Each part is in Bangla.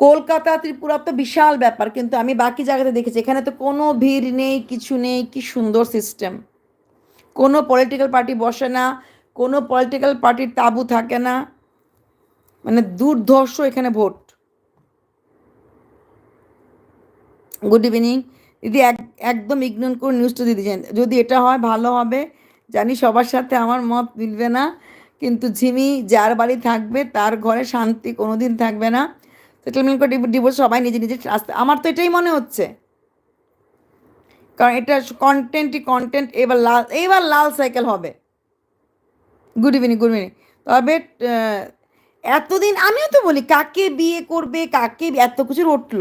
কলকাতা, ত্রিপুরা তো বিশাল ব্যাপার, কিন্তু আমি বাকি জায়গাতে দেখেছি, এখানে তো কোনো ভিড় নেই, কিছু নেই, কি সুন্দর সিস্টেম কোনো পলিটিক্যাল পার্টি বসে না, কোনো পলিটিক্যাল পার্টির তাবু থাকে না মানে দুর্ধর্ষ এখানে ভোট। গুড ইভিনিং দিদি, এক, একদম ইগনোর করে নিউজটা দিয়ে দিয়েছেন যদি এটা হয়, ভালো হবে। জানি সবার সাথে আমার মত মিলবে না, কিন্তু ঝিমি যার বাড়ি থাকবে, তার ঘরে শান্তি কোনোদিন থাকবে না। সেটেলমেন্ট করে ডিভোর্স সবাই নিজে নিজে আসতে আমার তো এটাই মনে হচ্ছে। কারণ এটা কন্টেন্টই কন্টেন্ট এবার লাল এইবার লাল সাইকেল হবে। গুড ইভিনিং গুড ইভিনিং তবে এতদিন আমিও তো বলি, কাকে বিয়ে করবে, কাকে এত কিছু উঠল।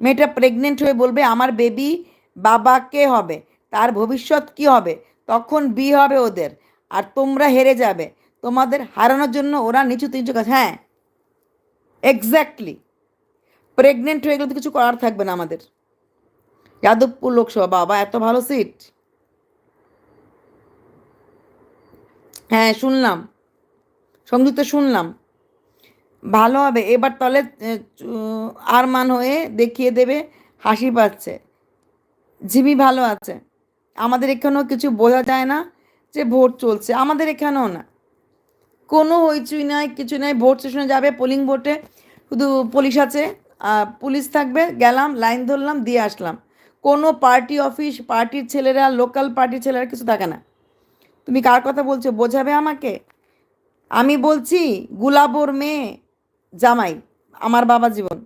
মেয়েটা প্রেগনেন্ট হয়ে বলবে, আমার বেবি বাবাকে হবে, তার ভবিষ্যৎ কি হবে? তখন বিয়ে হবে ওদের, আর তোমরা হেরে যাবে। তোমাদের হারানোর জন্য ওরা নিচু তিনচু কাজ হ্যাঁ। এক্স্যাক্টলি প্রেগনেন্ট হয়ে গেলে তো কিছু করার থাকবে না আমাদের। যাদবপুর লোকসভা, বাবা, এত ভালো সিট হ্যাঁ শুনলাম। সংযুক্ত শুনলাম। ভালো হবে। এবার তাহলে আর মান হয়ে দেখিয়ে দেবে, হাসি পাচ্ছে। জিমি ভালো আছে। আমাদের এখানেও কিছু বোঝা যায় না যে ভোট চলছে। আমাদের এখানেও না। কোনো হইচই নাই, কিছু নাই, ভোট স্টেশনে যাবে পোলিং ভোটে শুধু পুলিশ আছে পুলিশ থাকবে, গেলাম লাইন ধরলাম, দিয়ে আসলাম। কোনো পার্টি অফিস পার্টির ছেলেরা লোকাল পার্টির ছেলেরা কিছু থাকে না। তুমি কার কথা বলছো? বোঝাবে আমাকে? আমি বলছি, গুলাবর মেয়ে, জামাই, আমার বাবা জীবন।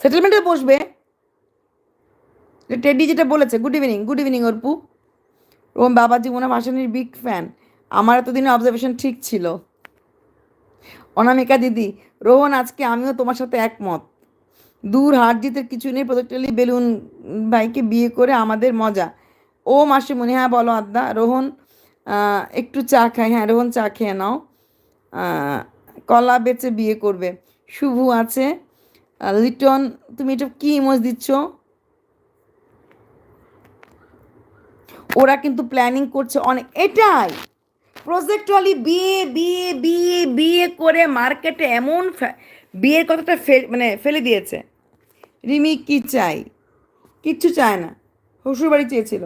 সেটেলমেন্টে বসবে। টেডি যেটা বলেছে good evening good evening Arpu. ওর বাবা জীবনে ভাসানির বিগ ফ্যান আমার এতদিনের অবজারভেশন ঠিক ছিল। অনামিকা দিদি, রোহন, আজকে আমিও তোমার সাথে একমত। দূর হার জিতের কিছু নেই প্রজেক্টালি বেলুন ভাইকে বিয়ে করে আমাদের মজা। ও মাসিমণি হ্যাঁ বলো আদ্দা, রোহন একটু চা খাই হ্যাঁ রোহন চা খেয়ে নাও। কলা বেচে বিয়ে করবে। শুভু আছে। লিটন, তুমি এটা কী ইমোজ দিচ্ছ? ওরা কিন্তু প্ল্যানিং করছে অনেক। এটাই। প্রজেক্টুয়ালি বিয়ে বিয়ে বিয়ে বিয়ে করে মার্কেটে এমন বিয়ের কথাটা মানে ফেলে দিয়েছে। রিমি কি চাই? কিচ্ছু চায় না। শ্বশুরবাড়ি চেয়েছিল।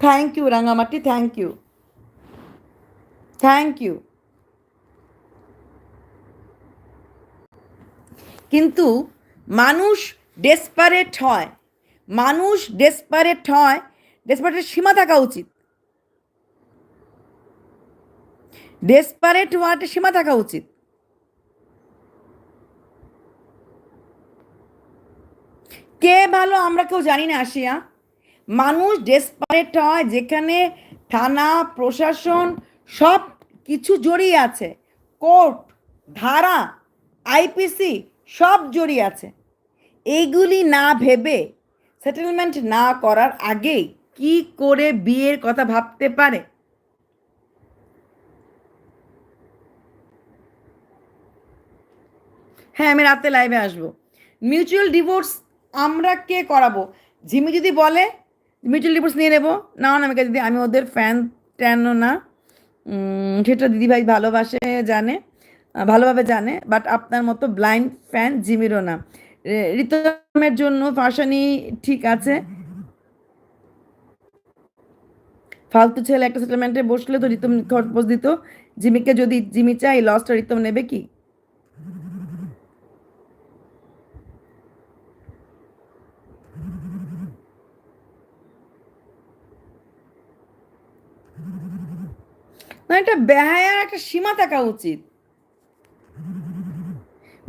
Thank you Rangamati thank you thank you কিন্তু মানুষ ডেসপারেট হয়। মানুষ ডেসপারেট হয় ডেসপারেটের সীমা থাকা উচিত। ডেসপারেট হওয়াটা সীমা থাকা উচিত। কে ভালো আমরা কেউ জানি না, আসিয়া। মানুষ ডেসপারেট হয় যেখানে থানা, প্রশাসন সব কিছু জড়িয়ে আছে। কোর্ট, ধারা, আইপিসি সব জড়িয়ে আছে। এইগুলি না ভেবে সেটেলমেন্ট না করার আগেই কি করে বিয়ের কথা ভাবতে পারে? হ্যাঁ আমি রাতে লাইভে আসব। মিউচুয়াল ডিভোর্স আমরা কে করাবো? ঝিমি যদি বলে মিউচুয়াল ডিভোর্স নিয়ে নেব। না অনামিকা দিদি আমি ওদের ফ্যান ট্যানও না সেটা দিদিভাই ভালোবাসে, জানে। ভালোভাবে জানে বাট আপনার মতো ব্লাইন্ড ফ্যান জিমিরও না। রিতমের জন্য ফাঁসানি ঠিক আছে। ফালতু ছেলে একটা সেটেলমেন্টে বসলে তো রিতম খরচ দিত। জিমিকে যদি জিমি চাই লসটা রিতম নেবে কি? না একটা বেহায়ার একটা সীমা থাকা উচিত।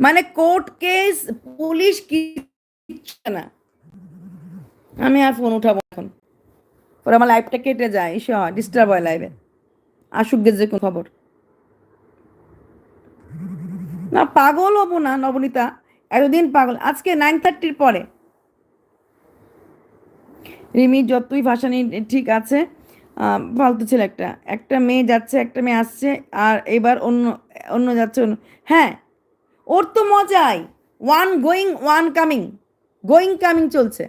মানে কোর্ট কেস, পুলিশ কিচ্ছু না। আমি আর ফোন উঠাবো এখন। পরে আমার লাইফটা কেটে যায় এসে হয় ডিস্টার্ব হয় লাইভে আসুক যে কোন খবর। না, পাগল হব না, নবনীতা। এতদিন পাগল। আজকে নাইন থার্টির পরে। রিমি, যতই ভাসানি, ঠিক আছে। ফালতু ছিল একটা। একটা মেয়ে যাচ্ছে, একটা মেয়ে আসছে, আর এবার অন্য অন্য যাচ্ছে, অন্য হ্যাঁ ওর তো মজাই। One going one coming going coming চলছে।